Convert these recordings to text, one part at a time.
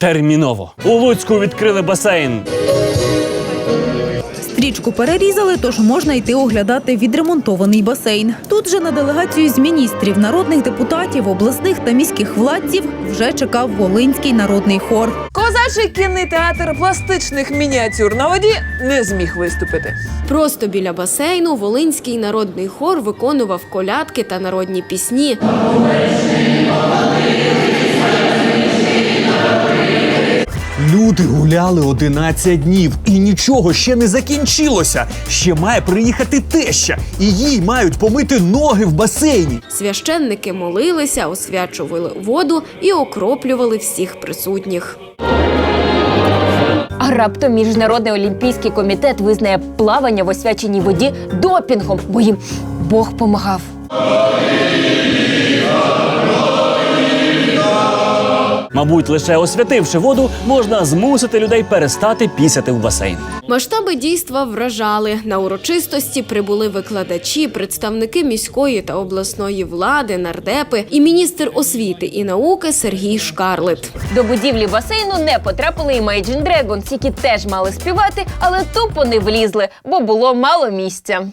терміново. У Луцьку відкрили басейн. Стрічку перерізали, тож можна йти оглядати відремонтований басейн. Тут же на делегацію з міністрів, народних депутатів, обласних та міських владців вже чекав Волинський народний хор. Козачий кінний театр пластичних мініатюр на воді не зміг виступити. Просто біля басейну Волинський народний хор виконував колядки та народні пісні. Люди гуляли 11 днів і нічого ще не закінчилося. Ще має приїхати теща, і їй мають помити ноги в басейні. Священники молилися, освячували воду і окроплювали всіх присутніх. А раптом міжнародний олімпійський комітет визнає плавання в освяченій воді допінгом, бо їм Бог помагав. Мабуть, лише освятивши воду, можна змусити людей перестати пісяти в басейн. Масштаби дійства вражали. На урочистості прибули викладачі, представники міської та обласної влади, нардепи і міністр освіти і науки Сергій Шкарлет. До будівлі басейну не потрапили і Imagine Dragons, які теж мали співати, але тупо не влізли, бо було мало місця.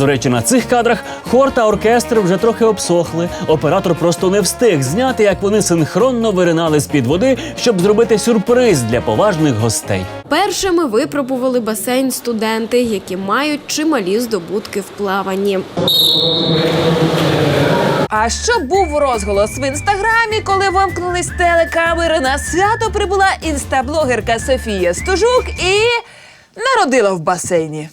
До речі, на цих кадрах хор та оркестр вже трохи обсохли. Оператор просто не встиг зняти, як вони синхронно виринали з під води, щоб зробити сюрприз для поважних гостей. Першими випробували басейн студенти, які мають чималі здобутки в плаванні. А що був розголос в інстаграмі, коли вимкнулись телекамери на свято прибула інстаблогерка Софія Стужук і народила в басейні.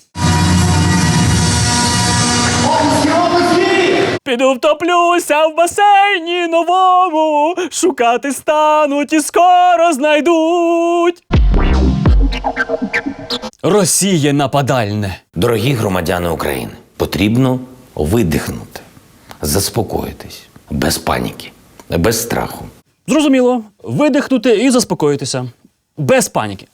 Піду втоплюся в басейні новому, шукати стануть і скоро знайдуть. Росія нападальне. Дорогі громадяни України, потрібно видихнути, заспокоїтись, без паніки, без страху. Зрозуміло, видихнути і заспокоїтися. Без паніки.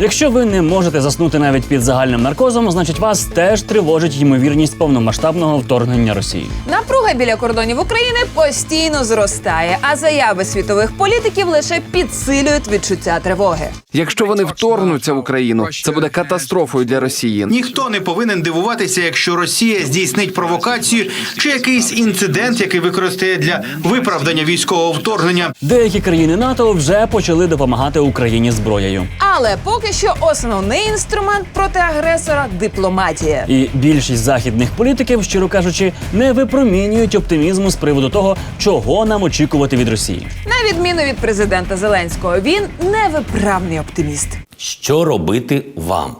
Якщо ви не можете заснути навіть під загальним наркозом, значить вас теж тривожить ймовірність повномасштабного вторгнення Росії. Напруга біля кордонів України постійно зростає, а заяви світових політиків лише підсилюють відчуття тривоги. Якщо вони вторгнуться в Україну, це буде катастрофою для Росії. Ніхто не повинен дивуватися, якщо Росія здійснить провокацію чи якийсь інцидент, який використає для виправдання військового вторгнення. Деякі країни НАТО вже почали допомагати Україні зброєю. Але поки що основний інструмент проти агресора дипломатія. І більшість західних політиків, щиро кажучи, не випромінюють оптимізму з приводу того, чого нам очікувати від Росії. На відміну від президента Зеленського, він невиправний оптиміст. Що робити вам?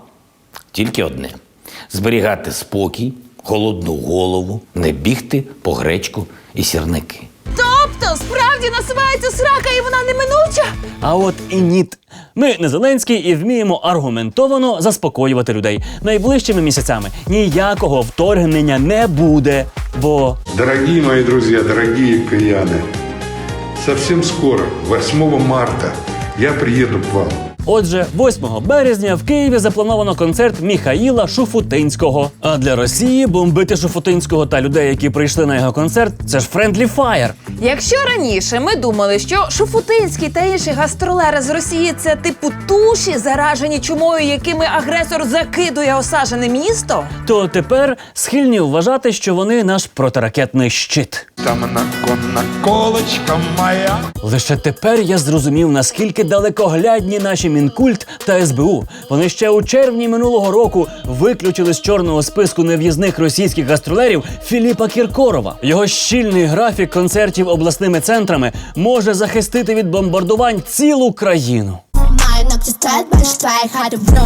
Тільки одне: зберігати спокій, холодну голову, не бігти по гречку і сірники. Тобто справді насувається срака, і вона неминуча. А от і ніт. Ми не Зеленський і вміємо аргументовано заспокоювати людей. Найближчими місяцями ніякого вторгнення не буде, бо дорогі мої друзі, дорогі кияни, совсем скоро, 8 марта, я приїду к вам. Отже, 8 березня в Києві заплановано концерт Міхаїла Шуфутинського. А для Росії бомбити Шуфутинського та людей, які прийшли на його концерт, це ж френдлі фаєр. Якщо раніше ми думали, що Шуфутинський та інші гастролери з Росії це типу туші, заражені чумою, якими агресор закидує осажене місто, То тепер схильні вважати, що вони наш протиракетний щит. Там наконна колочка моя. Лише тепер я зрозумів, наскільки далекоглядні наші мінкульт та СБУ. Вони ще у червні минулого року виключили з чорного списку нев'їзних російських гастролерів Філіпа Кіркорова. Його щільний графік концертів обласними центрами може захистити від бомбардувань цілу країну.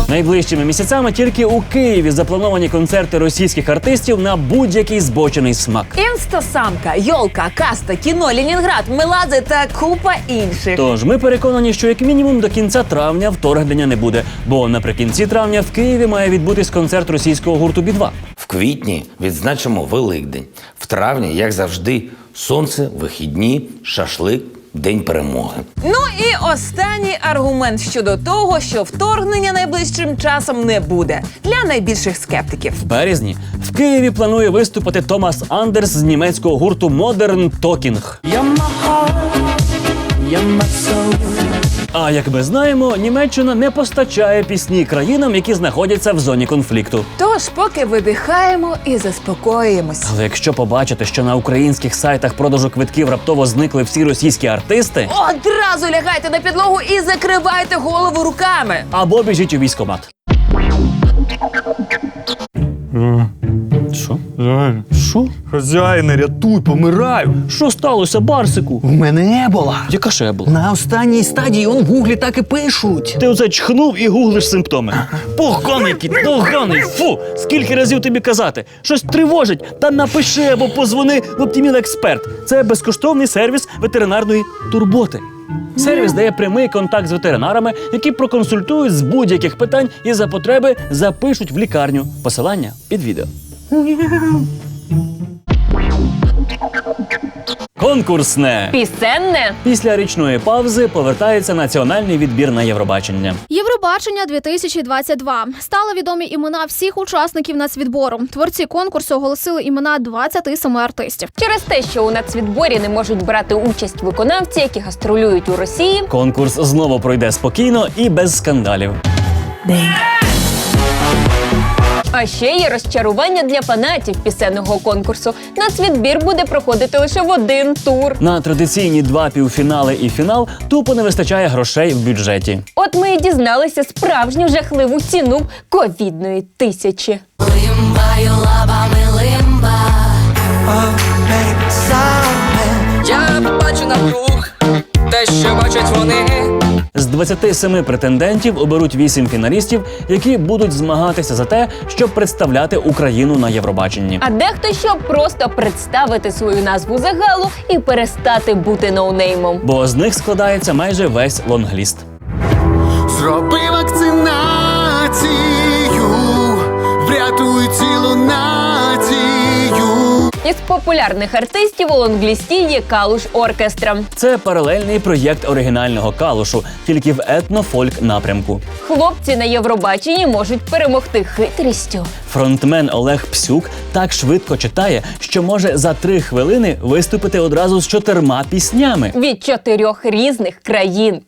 Найближчими місяцями тільки у Києві заплановані концерти російських артистів на будь-який збочений смак. інстасамка, йолка, каста, кіно, Ленінград, Меладзе та купа інших. Тож ми переконані, що як мінімум до кінця травня вторгнення не буде, бо наприкінці травня в Києві має відбутись концерт російського гурту «Би-2». В квітні відзначимо Великдень. В травні, як завжди, сонце, вихідні, шашлик, День перемоги. Ну і останній аргумент щодо того, що вторгнення найближчим часом не буде для найбільших скептиків. В березні в Києві планує виступити Томас Андерс з німецького гурту Modern Talking. А як ми знаємо, Німеччина не постачає пісні країнам, які знаходяться в зоні конфлікту. Тож, поки видихаємо і заспокоїмось. Але якщо побачите, що на українських сайтах продажу квитків раптово зникли всі російські артисти, Одразу лягайте на підлогу і закривайте голову руками. або біжіть у військкомат. Що? Що? Хазяїне, рятуй, помираю. Що сталося, Барсику? У мене ебола. Яка ще була? На останній стадії он в гуглі так і пишуть. Ти оце чхнув і гуглиш симптоми. Поганий кіт, поганий, фу! Скільки разів тобі казати? Щось тривожить, та напиши або позвони в Optimal Експерт. Це безкоштовний сервіс ветеринарної турботи. Сервіс дає прямий контакт з ветеринарами, які проконсультують з будь-яких питань і за потреби запишуть в лікарню. Посилання під відео. Конкурсне. Пісенне. Після річної паузи повертається національний відбір на Євробачення. Євробачення 2022 стали відомі імена всіх учасників нацвідбору. Творці конкурсу оголосили імена 27 артистів. Через те, що у нацвідборі не можуть брати участь виконавці, які гастролюють у Росії, Конкурс знову пройде спокійно і без скандалів. А ще є розчарування для фанатів пісенного конкурсу. Нацвідбір буде проходити лише в один тур. На традиційні два півфінали і фінал тупо не вистачає грошей в бюджеті. От ми і дізналися справжню жахливу ціну ковідної тисячі. Я бачу навкруг те, що бачать вони. З 27 претендентів оберуть 8 фіналістів, які будуть змагатися за те, щоб представляти Україну на Євробаченні. А дехто щоб просто представити свою назву загалу і перестати бути ноунеймом. Бо з них складається майже весь лонгліст. Зроби вакцинацію, врятуй цілу націю. Із популярних артистів у лонглісті є Калуш Оркестра. Це паралельний проєкт оригінального калушу, тільки в етнофольк напрямку. Хлопці на Євробаченні можуть перемогти хитрістю. Фронтмен Олег Псюк так швидко читає, що може за три хвилини виступити одразу з чотирма піснями. від чотирьох різних країн.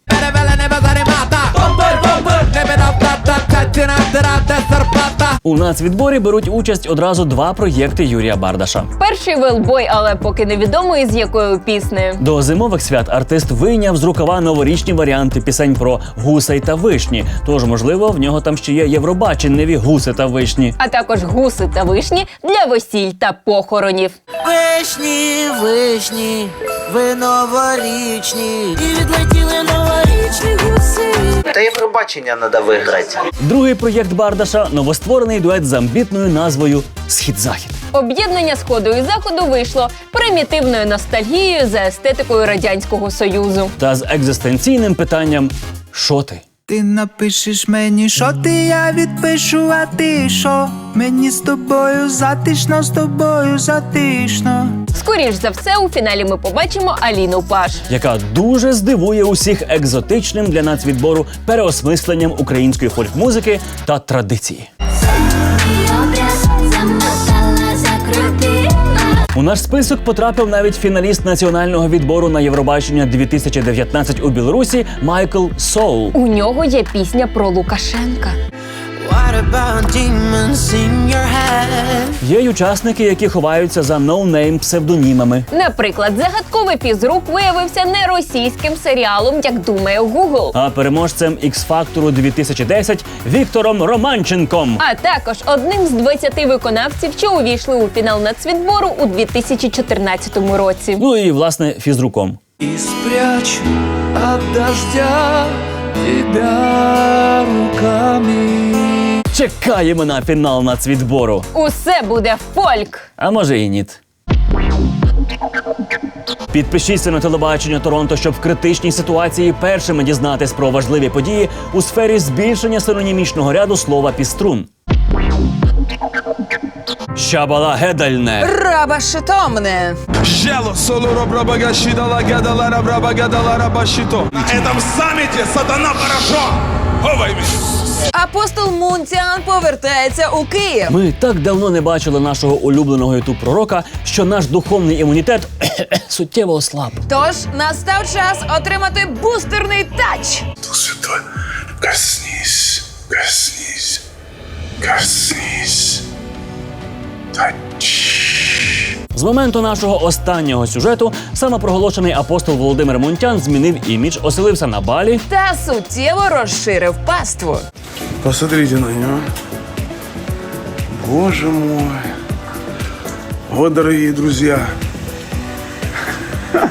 У нацвідборі беруть участь одразу два проєкти Юрія Бардаша. Перший велбой, але поки невідомо із якою піснею. До зимових свят артист вийняв з рукава новорічні варіанти пісень про гусей та вишні. Тож, можливо, в нього там ще є євробаченневі гуси та вишні. А також гуси та вишні для весіль та похоронів. Вишні, вишні, ви новорічні. І відлетіли новорічні гуси. Та Євробачення треба виграти. Другий проєкт Бардаша новостворений дует з амбітною назвою Схід-Захід. Об'єднання сходу і заходу вийшло примітивною ностальгією за естетикою радянського союзу. Та з екзистенційним питанням Що ти? Ти напишеш мені, що ти, я відпишу, а ти що? Мені з тобою затишно, з тобою затишно. Скоріш за все, у фіналі ми побачимо Аліну Паш. яка дуже здивує усіх екзотичним для нацвідбору переосмисленням української фольк-музики та традиції. У наш список потрапив навіть фіналіст національного відбору на Євробачення 2019 у Білорусі Майкл Соул. У нього є пісня про Лукашенка. Є й учасники, які ховаються за ноунейм псевдонімами. Наприклад, загадковий фізрук виявився не російським серіалом, як думає Google. А переможцем X-фактору 2010 Віктором Романченком. А також одним з 20 виконавців, що увійшли у фінал нацвідбору у 2014 році. Ну і власне фізруком. И спрячу от дождя тебя руками. Чекаємо на фінал нацвідбору. Усе буде фольк. А може і ніт. Підпишіться на телебачення Торонто, щоб в критичній ситуації першими дізнатись про важливі події у сфері збільшення синонімічного ряду слова піструн. Щабала гедальне. Раба шитомне. Жело, соло, брабагаshi, дала, гадалара, брабагадалара, башито. На этом саммите сатана поражен. Овайми. Апостол Мунтян повертається у Київ. Ми так давно не бачили нашого улюбленого ютуб пророка, що наш духовний імунітет суттєво ослаб. Тож настав час отримати бустерний тач. Дух Святой, коснись, коснись, коснись. З моменту нашого останнього сюжету самопроголошений апостол Володимир Мунтян змінив імідж, оселився на балі. Та суттєво розширив паству. Посмотрите на него. Боже мой. Вот, дорогие друзья.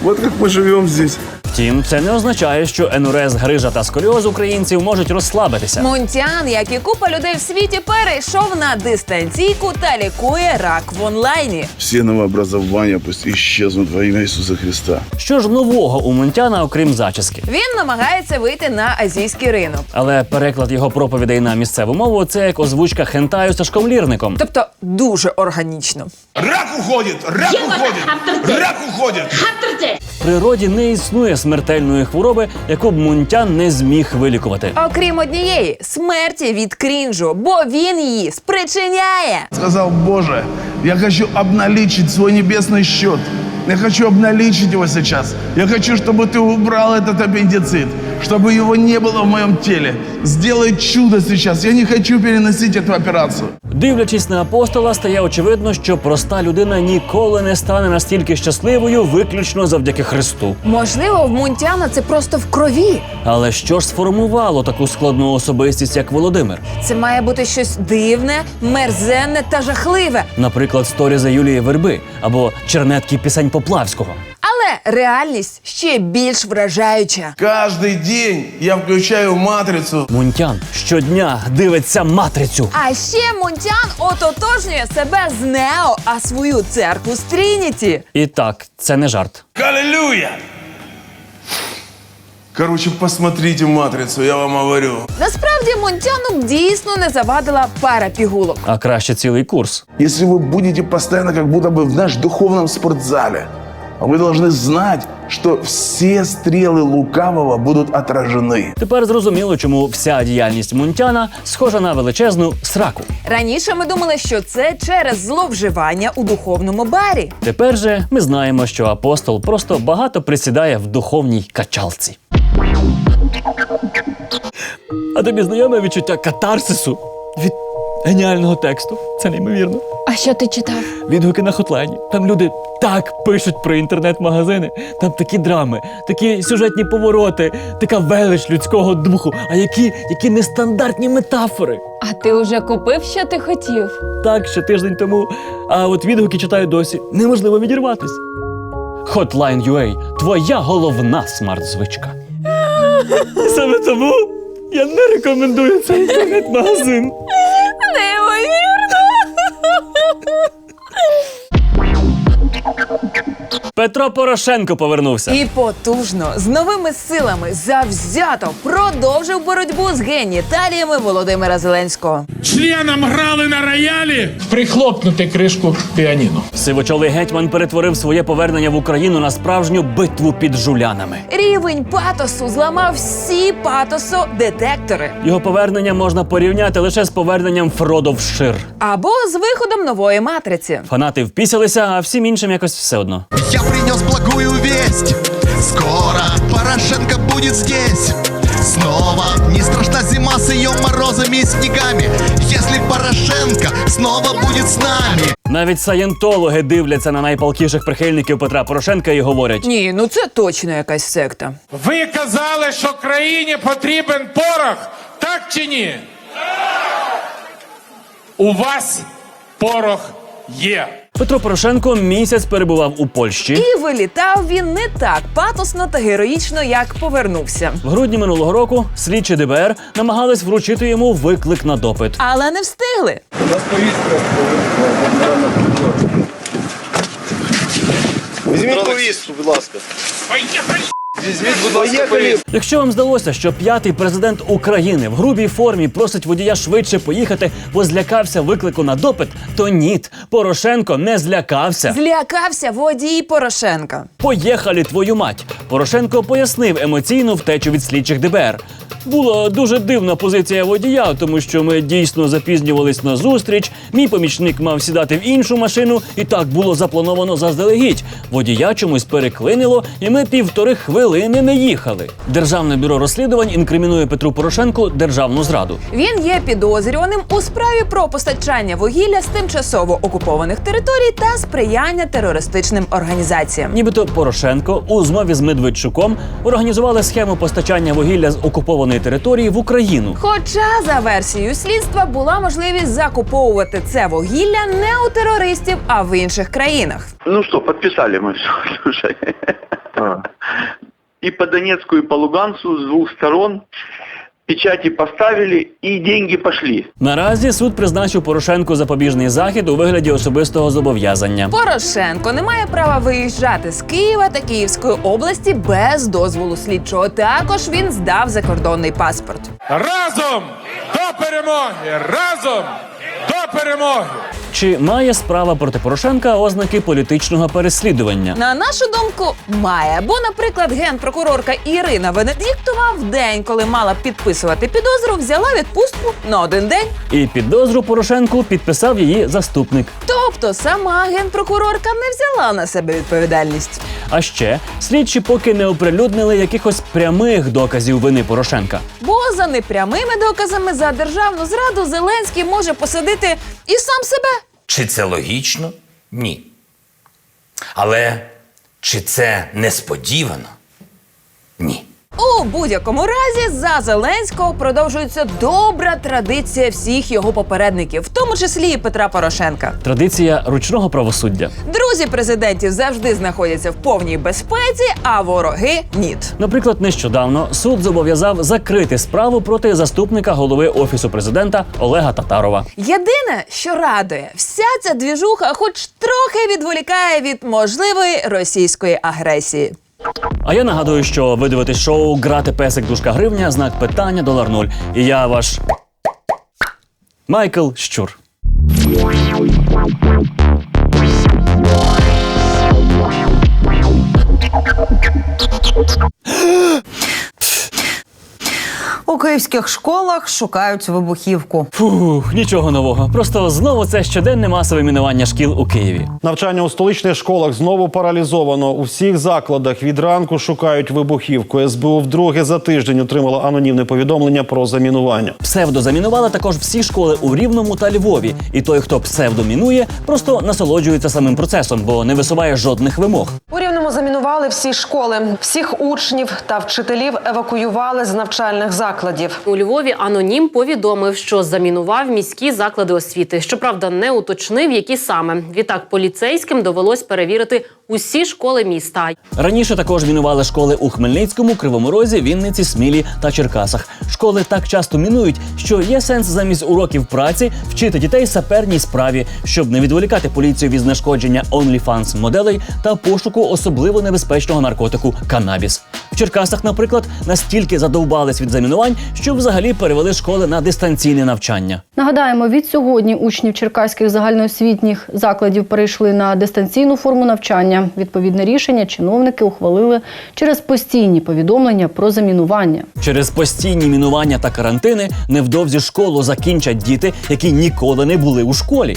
Вот как мы живем здесь. Втім, це не означає, що енурез, грижа та сколіоз українців можуть розслабитися. Мунтян, як і купа людей в світі, перейшов на дистанційку та лікує рак в онлайні. Все новообразования пусть исчезнут во имя Иисуса Христа. Що ж нового у Мунтяна, окрім зачіски? Він намагається вийти на азійський ринок. Але переклад його проповідей на місцеву мову це як озвучка хентаю Сашком Лірником. Тобто дуже органічно. Рак уходит! Рак уходит! Рак уходит! В природі не існує смертельної хвороби, яку б Мунтян не зміг вилікувати. Окрім однієї смерті від крінжу, бо він її спричиняє. Сказав Боже, я хочу обналічити свій небесний счет. Я хочу обналичить его сейчас. Я хочу, чтобы ты убрал этот аппендицит, чтобы его не было в моем теле. Сделай чудо сейчас. Я не хочу переносить эту операцию. Дивлячись на апостола, стає очевидно, що проста людина ніколи не стане настільки щасливою, виключно завдяки Христу. Можливо, в Мунтяна це просто в крові. Але що ж сформувало таку складну особистість, як Володимир? Це має бути щось дивне, мерзенне та жахливе. Наприклад, сторіза Юлії Верби або чернетки пісень Поплавського. Але реальність ще більш вражаюча. Кожний день я включаю матрицю. Мунтян щодня дивиться матрицю. А ще Мунтян ототожнює себе з Нео, а свою церкву з Трініті. І так, це не жарт. Аллилуйя! Короче, посмотрите матрицу, я вам говорю. Насправді Мунтяну дійсно не завадила пара пігулок. А краще цілий курс. Если вы будете постоянно как будто бы в наш духовном спортзале, вы должны знать, что все стрелы лукавого будут отражены. Тепер зрозуміло, чому вся діяльність Мунтяна схожа на величезну сраку. Раніше ми думали, що це через зловживання у духовному барі. Тепер же ми знаємо, що апостол просто багато присідає в духовній качалці. А тобі знайоме відчуття катарсису від геніального тексту. Це неймовірно. А що ти читав? Відгуки на хотлайні. Там люди так пишуть про інтернет-магазини. Там такі драми, такі сюжетні повороти, така велич людського духу. А які, які нестандартні метафори. А ти вже купив, що ти хотів? Так, ще тиждень тому. А от відгуки читаю досі. Неможливо відірватись. Hotline.ua – твоя головна смарт-звичка. Саме тому я не рекомендую цей інтернет-магазин. Петро Порошенко повернувся. І потужно з новими силами завзято продовжив боротьбу з геніталіями Володимира Зеленського. Членам грали на роялі прихлопнути кришку піаніно. Сивочолий гетьман перетворив своє повернення в Україну на справжню битву під жулянами. Рівень патосу зламав всі патосо-детектори. Його повернення можна порівняти лише з поверненням Фродо в Шир. Або з виходом нової матриці. Фанати впісялися, а всім іншим якось все одно. Я принес благую весть. Скоро Порошенко будет здесь. Снова не страшна зима с ее морозами и снегами. Если Порошенко снова будет с нами. Навіть саєнтологи дивляться на найпалкіших прихильників Петра Порошенка і говорять: Ні, ну це точно якась секта. Ви казали, що країні потрібен порох, так чи ні? У вас порох є. Петро Порошенко місяць перебував у Польщі. І вилітав він не так патосно та героїчно, як повернувся. В грудні минулого року слідчі ДБР намагались вручити йому виклик на допит. Але не встигли. Візьміть повістку, будь ласка Якщо вам здалося, що п'ятий президент України в грубій формі просить водія швидше поїхати, бо злякався виклику на допит, то ні, Порошенко не злякався. Злякався водій Порошенка. Поїхали твою мать. Порошенко пояснив емоційну втечу від слідчих ДБР. Була дуже дивна позиція водія, тому що ми дійсно запізнювались на зустріч. Мій помічник мав сідати в іншу машину, і так було заплановано заздалегідь. Водія чомусь переклинило, і ми півтори хвилини не їхали. Державне бюро розслідувань інкримінує Петру Порошенку державну зраду. Він є підозрюваним у справі про постачання вугілля з тимчасово окупованих територій та сприяння терористичним організаціям. Нібито Порошенко у змові з Медведчуком організували схему постачання вугілля з окупованої території в Україну. Хоча за версією слідства була можливість закуповувати це вугілля не у терористів, а в інших країнах. Ну что, подписали мы все, слушай. И по Донецку, и по Лугансу с двух сторон печати поставили, и деньги пошли. Наразі суд призначив Порошенку запобіжний захід у вигляді особистого зобов'язання. Порошенко не має права виїжджати з Києва та Київської області без дозволу слідчого. Також він здав закордонний паспорт. Разом до перемоги! Разом перемоги! Чи має справа проти Порошенка ознаки політичного переслідування? На нашу думку, має. Бо, наприклад, генпрокурорка Ірина Венедіктова в день, коли мала підписувати підозру, взяла відпустку на один день. І підозру Порошенку підписав її заступник. Тобто сама генпрокурорка не взяла на себе відповідальність. А ще слідчі поки не оприлюднили якихось прямих доказів вини Порошенка. Бо за непрямими доказами за державну зраду Зеленський може посадити і сам себе. Чи це логічно? Ні. Але чи це несподівано? Ні. У будь-якому разі за Зеленського продовжується добра традиція всіх його попередників, в тому числі і Петра Порошенка. Традиція ручного правосуддя. Друзі президентів завжди знаходяться в повній безпеці, а вороги ніт. Наприклад, нещодавно суд зобов'язав закрити справу проти заступника голови офісу президента Олега Татарова. Єдине, що радує, вся ця двіжуха, хоч трохи відволікає від можливої російської агресії. А я нагадую, що ви дивитесь шоу Грати песик дужка гривня, знак питання долар нуль. І я ваш Майкл Щур. У київських школах шукають вибухівку. Фух, нічого нового. Просто знову це щоденне масове мінування шкіл у Києві. Навчання у столичних школах знову паралізовано. У всіх закладах від ранку шукають вибухівку. СБУ вдруге за тиждень отримало анонімне повідомлення про замінування. Псевдозамінували також всі школи у Рівному та Львові. І той, хто псевдомінує, просто насолоджується самим процесом, бо не висуває жодних вимог. У Рівному замінували всі школи. Всіх учнів та вчителів евакуювали з навчальних закладів. У Львові анонім повідомив, що замінував міські заклади освіти. Щоправда, не уточнив, які саме. Відтак поліцейським довелось перевірити усі школи міста. Раніше також мінували школи у Хмельницькому, Кривому Розі, Вінниці, Смілі та Черкасах. Школи так часто мінують, що є сенс замість уроків праці вчити дітей саперній справі, щоб не відволікати поліцію від знешкодження OnlyFans моделей та пошуку особливо небезпечного наркотику канабіс. В Черкасах, наприклад, настільки задовбались від замінувань, що взагалі перевели школи на дистанційне навчання. Нагадаємо, від сьогодні учнів черкаських загальноосвітніх закладів перейшли на дистанційну форму навчання. Відповідне рішення чиновники ухвалили через постійні повідомлення про замінування. Через постійні мінування та карантини невдовзі школу закінчать діти, які ніколи не були у школі.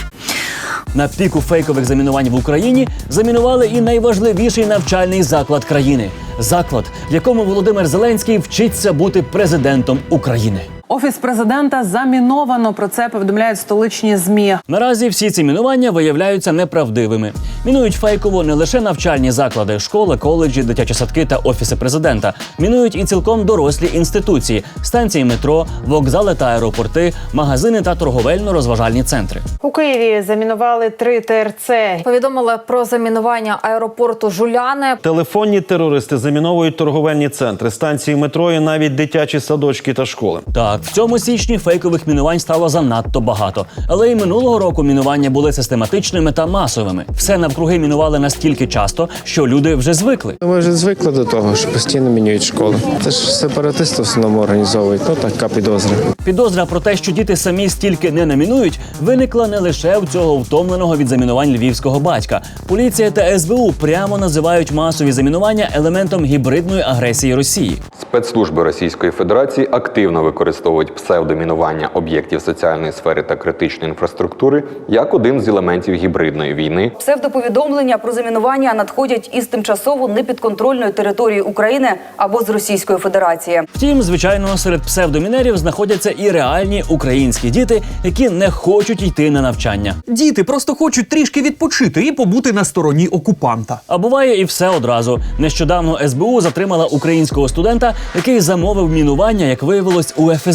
На піку фейкових замінувань в Україні замінували і найважливіший навчальний заклад країни заклад, в якому Володимир Зеленський вчиться бути президентом України. Офіс президента заміновано. Про це повідомляють столичні змі. Наразі всі ці мінування виявляються неправдивими. Мінують фейково не лише навчальні заклади, школи, коледжі, дитячі садки та офіси президента. Мінують і цілком дорослі інституції, станції метро, вокзали та аеропорти, магазини та торговельно-розважальні центри. У Києві замінували три ТРЦ. Повідомили про замінування аеропорту Жуляне. Телефонні терористи заміновують торговельні центри, станції метро і навіть дитячі садочки та школи. Так, в цьому січні фейкових мінувань стало занадто багато. Але і минулого року мінування були систематичними та масовими. Все навкруги мінували настільки часто, що люди вже звикли. Ми вже звикли до того, що постійно мінюють школи. Це ж сепаратисти в основному організовують. Ну така підозра. Підозра про те, що діти самі стільки не намінують, виникла не лише у цього втомленого від замінувань львівського батька. Поліція та СБУ прямо називають масові замінування елементом гібридної агресії Росії. Спецслужби Російської Федерації активно використовують псевдомінування об'єктів соціальної сфери та критичної інфраструктури як один з елементів гібридної війни Псевдоповідомлення про замінування надходять із тимчасово непідконтрольної території України або з Російської Федерації. Втім, звичайно, серед псевдомінерів знаходяться і реальні українські діти, які не хочуть йти на навчання. Діти просто хочуть трішки відпочити і побути на стороні окупанта. А буває і все одразу. Нещодавно СБУ затримала українського студента, який замовив мінування, як виявилось, у ФСБ.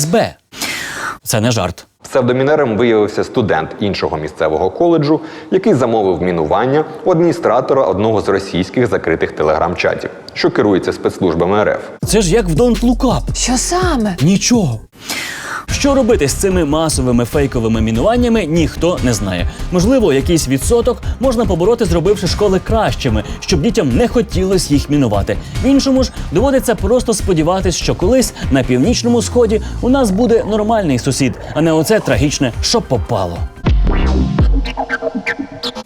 Це не жарт. Псевдомінером виявився студент іншого місцевого коледжу, який замовив мінування у адміністратора одного з російських закритих телеграм-чатів, що керується спецслужбами РФ. Це ж як в Don't Look Up. Що саме? Нічого. Що робити з цими масовими фейковими мінуваннями, ніхто не знає. Можливо, якийсь відсоток можна побороти, зробивши школи кращими, щоб дітям не хотілося їх мінувати. В іншому ж доводиться просто сподіватись, що колись на північному сході у нас буде нормальний сусід, а не оце трагічне, що попало.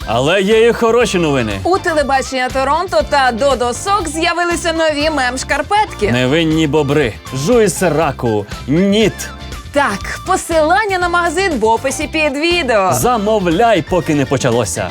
Але є і хороші новини. У телебачення Торонто та Додо Сок з'явилися нові мем-шкарпетки. Невинні бобри, жуй сраку, ніт. Так, посилання на магазин в описі під відео. Замовляй, поки не почалося.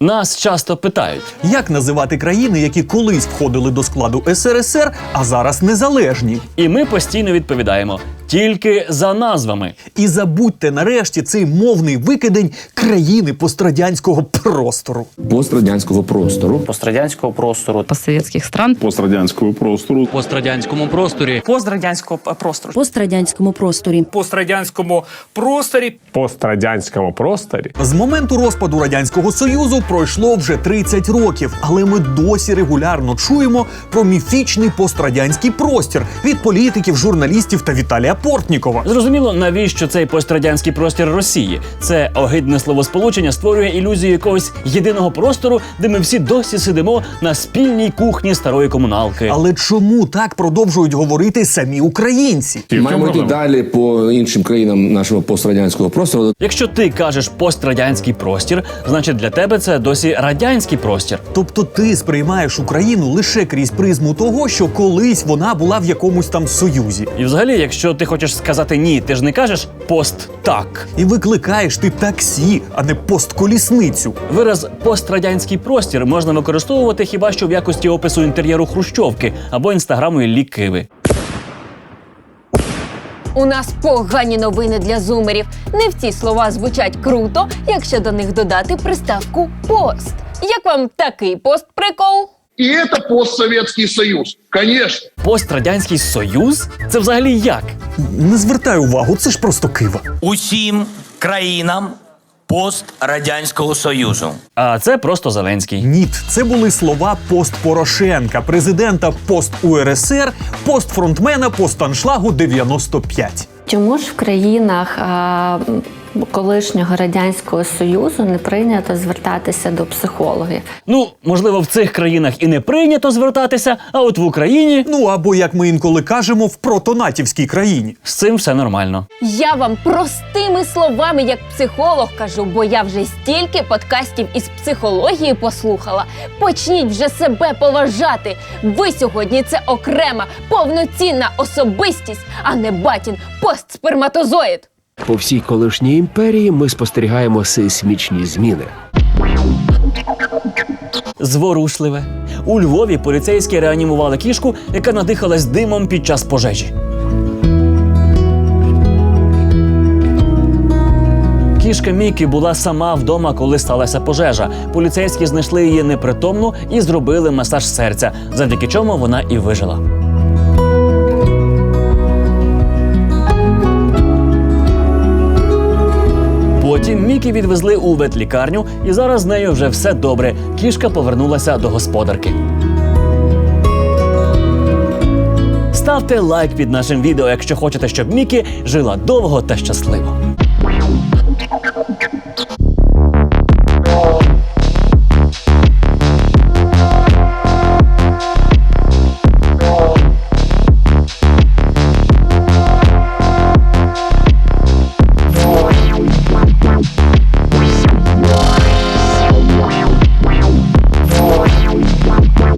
Нас часто питають, Як називати країни, які колись входили до складу СРСР, а зараз незалежні? і ми постійно відповідаємо тільки за назвами. І забудьте нарешті цей мовний викидень країни пострадянського простору. пострадянського простору. Пострадянського простору. постсоветских стран. Пострадянського простору. Пострадянському просторі. Пострадянського простору. Пострадянському просторі. Пострадянському просторі. Пострадянському просторі. З моменту розпаду радянського союзу пройшло вже 30 років, але ми досі регулярно чуємо про міфічний пострадянський простір від політиків, журналістів та Віталія Портнікова. Зрозуміло, навіщо цей пострадянський простір Росії? Це огидне словосполучення створює ілюзію якогось єдиного простору, де ми всі досі сидимо на спільній кухні старої комуналки. Але чому так продовжують говорити самі українці? Маємо йти далі по іншим країнам нашого пострадянського простору. Якщо ти кажеш пострадянський простір, значить для тебе це досі радянський простір. Тобто ти сприймаєш Україну лише крізь призму того, що колись вона була в якомусь там союзі. І взагалі, якщо ти хочеш сказати ні, ти ж не кажеш пост так. І викликаєш ти таксі, а не постколісницю. Вираз пострадянський простір можна використовувати хіба що в якості опису інтер'єру хрущовки або інстаграму Іллі Киви. У нас погані новини для зумерів. Не всі слова звучать круто, якщо до них додати приставку пост. Як вам такий пост прикол? И это постсоветский союз, конечно. Пострадянський союз? Це взагалі як? Не звертай увагу, це ж просто кива. усім країнам пострадянського союзу. А це просто Зеленський. Ні, це були слова пост Порошенка, президента пост УРСР, пост фронтмена постаншлагу 95. Чому ж в країнах а, колишнього радянського союзу не прийнято звертатися до психологів? Ну, можливо, в цих країнах і не прийнято звертатися, а от в Україні. Ну або як ми інколи кажемо, в протонатівській країні. З цим все нормально. Я вам простими словами, як психолог, кажу, бо я вже стільки подкастів із психології послухала. Почніть вже себе поважати. Ви сьогодні це окрема, повноцінна особистість, а не батін постсперматозоїд. По всій колишній імперії ми спостерігаємо сейсмічні зміни. Зворушливе. У Львові поліцейські реанімували кішку, яка надихалась димом під час пожежі. Кішка Мікі була сама вдома, коли сталася пожежа. Поліцейські знайшли її непритомну і зробили масаж серця, завдяки чому вона і вижила. Мікі відвезли у ветлікарню, і зараз з нею вже все добре. Кішка повернулася до господарки. Ставте лайк під нашим відео, якщо хочете, щоб Мікі жила довго та щасливо.